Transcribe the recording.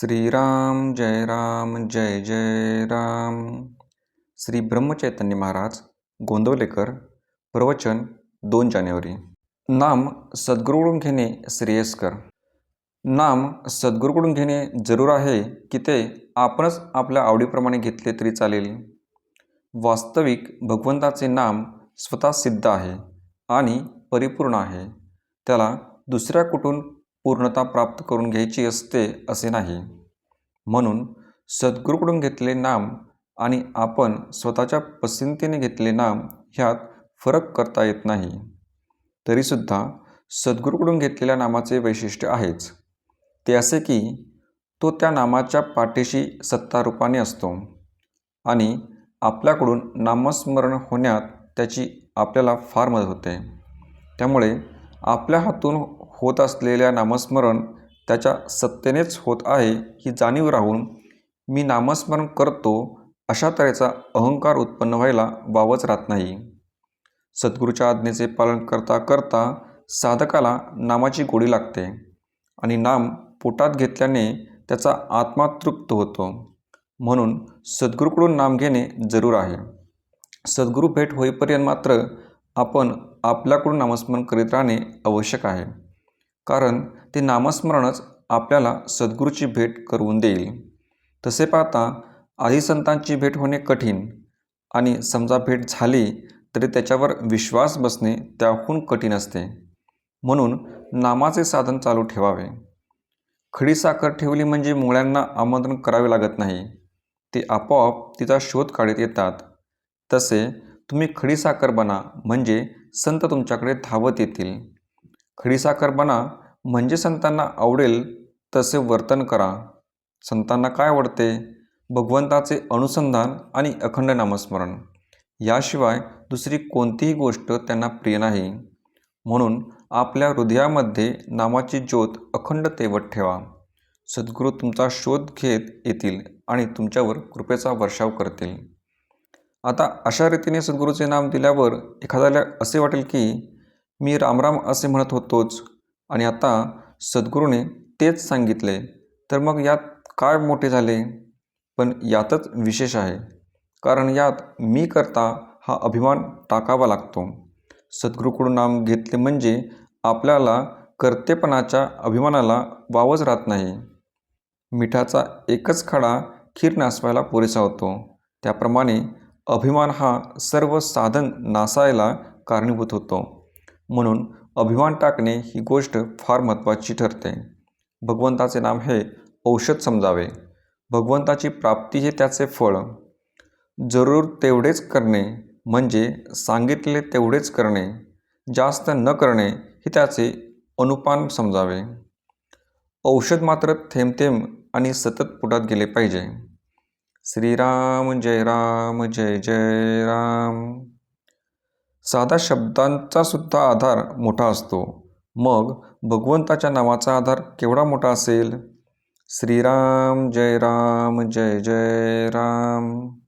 श्रीराम जय राम जय जय राम. श्री ब्रह्मचैतन्य महाराज गोंदवलेकर प्रवचन दोन जानेवारी. नाम सद्गुरूकडून घेणे श्रेयस्कर. नाम सद्गुरूकडून घेणे जरूर आहे की ते आपणच आपल्या आवडीप्रमाणे घेतले तरी चालेल. वास्तविक भगवंताचे नाम स्वतः सिद्ध आहे आणि परिपूर्ण आहे. त्याला दुसऱ्या कुठून पूर्णता प्राप्त करून घ्यायची असते असे नाही. म्हणून सद्गुरूकडून घेतले नाम आणि आपण स्वतःच्या पसंतीने घेतले नाम ह्यात फरक करता येत नाही. तरीसुद्धा सद्गुरूकडून घेतलेल्या नामाचे वैशिष्ट्य आहेच. ते असे की तो त्या नामाच्या पाठीशी सत्तारूपाने असतो आणि आपल्याकडून नामस्मरण होण्यात त्याची आपल्याला फार मदत होते. त्यामुळे आपल्या हातून होत असलेल्या नामस्मरण त्याच्या सत्तेनेच होत आहे ही जाणीव राहून मी नामस्मरण करतो अशा तऱ्हेचा अहंकार उत्पन्न व्हायला वावच राहत नाही. सद्गुरूच्या आज्ञेचे पालन करता करता साधकाला नामाची गोडी लागते आणि नाम पोटात घेतल्याने त्याचा आत्मा तृप्त होतो. म्हणून सद्गुरूकडून नाम घेणे जरूर आहे. सद्गुरू भेट होईपर्यंत मात्र आपण आपल्याकडून नामस्मरण करीत राहणे आवश्यक आहे. कारण ते नामस्मरणच आपल्याला सद्गुरूची भेट करून देईल. तसे पाहता आधी संतांची भेट होणे कठीण आणि समजा भेट झाली तरी त्याच्यावर विश्वास बसणे त्याहून कठीण असते. म्हणून नामाचे साधन चालू ठेवावे. खडी साखर ठेवली म्हणजे मुळ्यांना आमंत्रण करावे लागत नाही. ते आपोआप तिचा शोध काढत येतात. तसे तुम्ही खडीसाखर बना म्हणजे संत तुमच्याकडे धावत येतील. खडीसाखर बना म्हणजे संतांना आवडेल तसे वर्तन करा. संतांना काय आवडते? भगवंताचे अनुसंधान आणि अखंड नामस्मरण. याशिवाय दुसरी कोणतीही गोष्ट त्यांना प्रिय नाही. म्हणून आपल्या हृदयामध्ये नामाची ज्योत अखंड तेवत ठेवा. सद्गुरू तुमचा शोध घेत येतील आणि तुमच्यावर कृपेचा वर्षाव करतील. आता अशा रीतीने सद्गुरूचे नाम दिल्यावर एखाद्याला असे वाटेल की मी रामराम असे म्हणत होतोच आणि आता सद्गुरूने तेच सांगितले तर मग यात काय मोठे झाले? पण यातच विशेष आहे. कारण यात मी करता हा अभिमान टाकावा लागतो. सद्गुरूकडून नाम घेतले म्हणजे आपल्याला कर्तेपणाच्या अभिमानाला वावच राहत नाही. मिठाचा एकच खडा खीर नासवायला पुरेसा होतो. त्याप्रमाणे अभिमान हा सर्व साधन नासायला कारणीभूत होतो. म्हणून अभिमान टाकणे ही गोष्ट फार महत्त्वाची ठरते. भगवंताचे नाम हे औषध समजावे. भगवंताची प्राप्ती हे त्याचे फळ. जरूर तेवढेच करणे म्हणजे सांगितले तेवढेच करणे. जास्त न करणे हे त्याचे अनुपान समजावे. औषध मात्र थेंबथेंब आणि सतत पुटात गेले पाहिजे. श्रीराम जय राम जय जय राम. साधा शब्दांचा सुद्धा आधार मोठा असतो. मग भगवंताच्या नावाचा आधार केवढा मोठा असेल? श्रीराम जय राम जय जय राम.